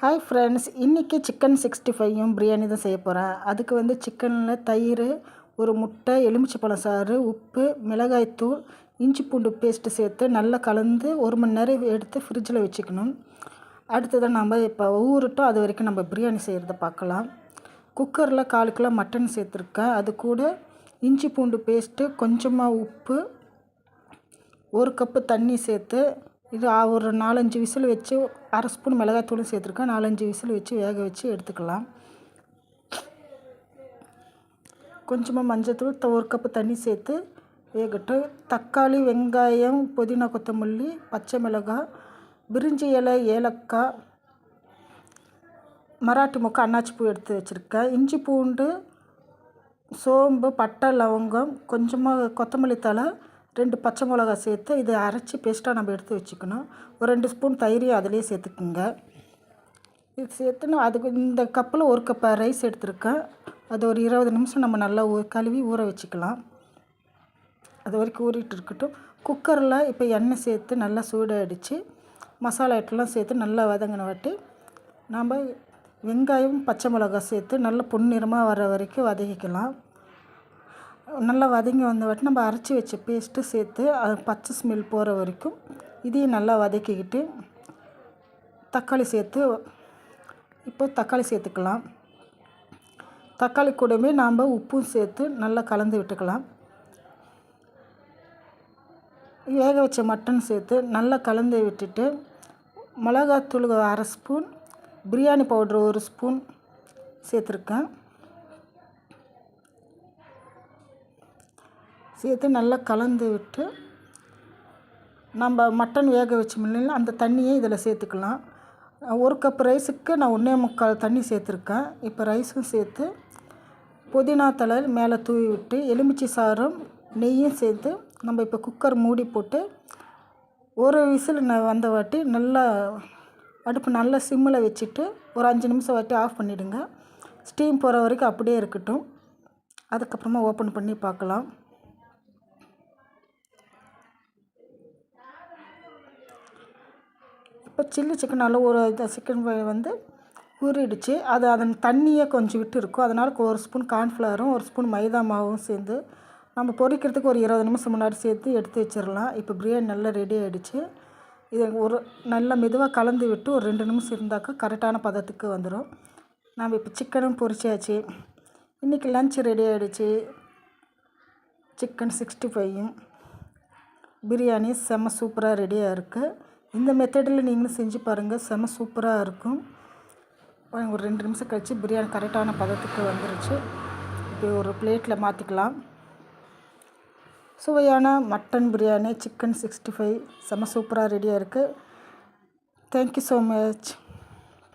Hi friends இன்றைக்கி chicken sixty ஃபைவும் பிரியாணி தான் செய்ய போகிறேன் அதுக்கு வந்து சிக்கனில் தயிர் ஒரு முட்டை எலுமிச்சைப்பழம் சாறு உப்பு மிளகாய்த்தூள் இஞ்சி பூண்டு பேஸ்ட்டு சேர்த்து நல்லா கலந்து ஒரு மணி நேரம் எடுத்து ஃப்ரிட்ஜில் வச்சுக்கணும். அடுத்ததான் நம்ம இப்போ ஊறட்டும் அது வரைக்கும் நம்ம பிரியாணி செய்கிறத பார்க்கலாம். குக்கரில் கால் கிலோ மட்டன் சேர்த்துருக்கேன். அது கூட இஞ்சி பூண்டு பேஸ்ட்டு கொஞ்சமாக உப்பு ஒரு கப்பு தண்ணி சேர்த்து இது ஒரு நாலஞ்சு விசில் வச்சு அரை ஸ்பூன் மிளகாத்தூளும் சேர்த்துருக்கேன். நாலஞ்சு விசில் வச்சு வேக வச்சு எடுத்துக்கலாம். கொஞ்சமாக மஞ்சத்தூள் ஒரு கப்பு தண்ணி சேர்த்து வேகட்டும். தக்காளி வெங்காயம் புதினா கொத்தமல்லி பச்சை மிளகாய் பிரிஞ்சி இலை ஏலக்காய் மராட்டி முக்கை அன்னாச்சி பூ எடுத்து வச்சுருக்கேன். இஞ்சி பூண்டு சோம்பு பட்டை லவங்கம் கொஞ்சமாக கொத்தமல்லி தழை ரெண்டு பச்சை மிளகா சேர்த்து இதை அரைச்சி பேஸ்ட்டாக நம்ம எடுத்து வச்சுக்கணும். ஒரு ரெண்டு ஸ்பூன் தயிரையும் அதிலே சேர்த்துக்குங்க. இது சேர்த்துன்னு அதுக்கு இந்த கப்பில் ஒரு கப் ரைஸ் எடுத்துருக்கேன். அது ஒரு இருபது நிமிஷம் நம்ம நல்லா கழுவி ஊற வச்சுக்கலாம். அது வரைக்கும் ஊறிட்டு இருக்கட்டும். குக்கரில் இப்போ எண்ணெய் சேர்த்து நல்லா சூடாகிடுச்சு மசாலா ஐட்டெல்லாம் சேர்த்து நல்லா வதங்கின வாட்டி நாம் வெங்காயம் பச்சை மிளகா சேர்த்து நல்லா பொன்னிறமாக வர வரைக்கும் வதக்கிக்கலாம். நல்லா வதங்கி வந்தவாட்டி நம்ம அரைச்சி வச்ச பேஸ்ட்டு சேர்த்து அது பச்சை ஸ்மெல் போகிற வரைக்கும் இதையும் நல்லா வதக்கிக்கிட்டு தக்காளி சேர்த்து இப்போ தக்காளி சேர்த்துக்கலாம். தக்காளி கூடவே நாம் உப்பும் சேர்த்து நல்லா கலந்து விட்டுக்கலாம். வேக வச்ச மட்டன் சேர்த்து நல்லா கலந்து விட்டுட்டு மிளகாத்தூள் அரை ஸ்பூன் பிரியாணி பவுட்ரு ஒரு ஸ்பூன் சேர்த்துருக்கேன். சேர்த்து நல்லா கலந்து விட்டு நம்ம மட்டன் வேக வச்சோம் அந்த தண்ணியை இதில் சேர்த்துக்கலாம். ஒரு கப் ரைஸுக்கு நான் ஒன்றே முக்கால் தண்ணி சேர்த்துருக்கேன். இப்போ ரைஸும் சேர்த்து புதினா தலை மேலே தூவி விட்டு எலுமிச்சை சாறும் நெய்யும் சேர்த்து நம்ம இப்போ குக்கர் மூடி போட்டு ஒரு விசில் வந்த வாட்டி நல்லா அடுப்பு நல்லா சிம்மில் வச்சுட்டு ஒரு அஞ்சு நிமிஷம் வாட்டி ஆஃப் பண்ணிவிடுங்க ஸ்டீம் போகிற வரைக்கும் அப்படியே இருக்கட்டும். அதுக்கப்புறமா ஓப்பன் பண்ணி பார்க்கலாம். இப்போ சில்லி சிக்கனால் ஒரு ஒரு சிக்கன் வந்து ஊறிடுச்சு அது அதன் தண்ணியை கொஞ்சம் விட்டு இருக்கும். அதனால் ஒரு ஸ்பூன் கார்ன்ஃப்ளவரும் ஒரு ஸ்பூன் மைதா மாவும் சேர்ந்து நம்ம பொரிக்கிறதுக்கு ஒரு இருபது நிமிஷம் முன்னாடி சேர்த்து எடுத்து வச்சிடலாம். இப்போ பிரியாணி நல்லா ரெடி ஆகிடுச்சு இதை ஒரு நல்லா மெதுவாக கலந்து விட்டு ஒரு ரெண்டு நிமிஷம் இருந்தாக்கா கரெக்டான பதத்துக்கு வந்துடும் நம்ம இப்போ சிக்கனும் பொரிச்சாச்சு இன்றைக்கி லன்ச் ரெடி ஆகிடுச்சு சிக்கன் சிக்ஸ்டி ஃபைவும் பிரியாணி செம்ம சூப்பராக ரெடியாக இருக்குது இந்த மெத்தடில் நீங்களும் செஞ்சு பாருங்கள் செம சூப்பராக இருக்கும். ஒரு ரெண்டு நிமிஷம் கழித்து பிரியாணி கரெக்டான பதத்துக்கு வந்துருச்சு. இப்போ ஒரு பிளேட்டில் மாற்றிக்கலாம் சுவையான mutton biryani chicken sixty five செம சூப்பராக ரெடியாக இருக்குது தேங்க்யூ ஸோ மச்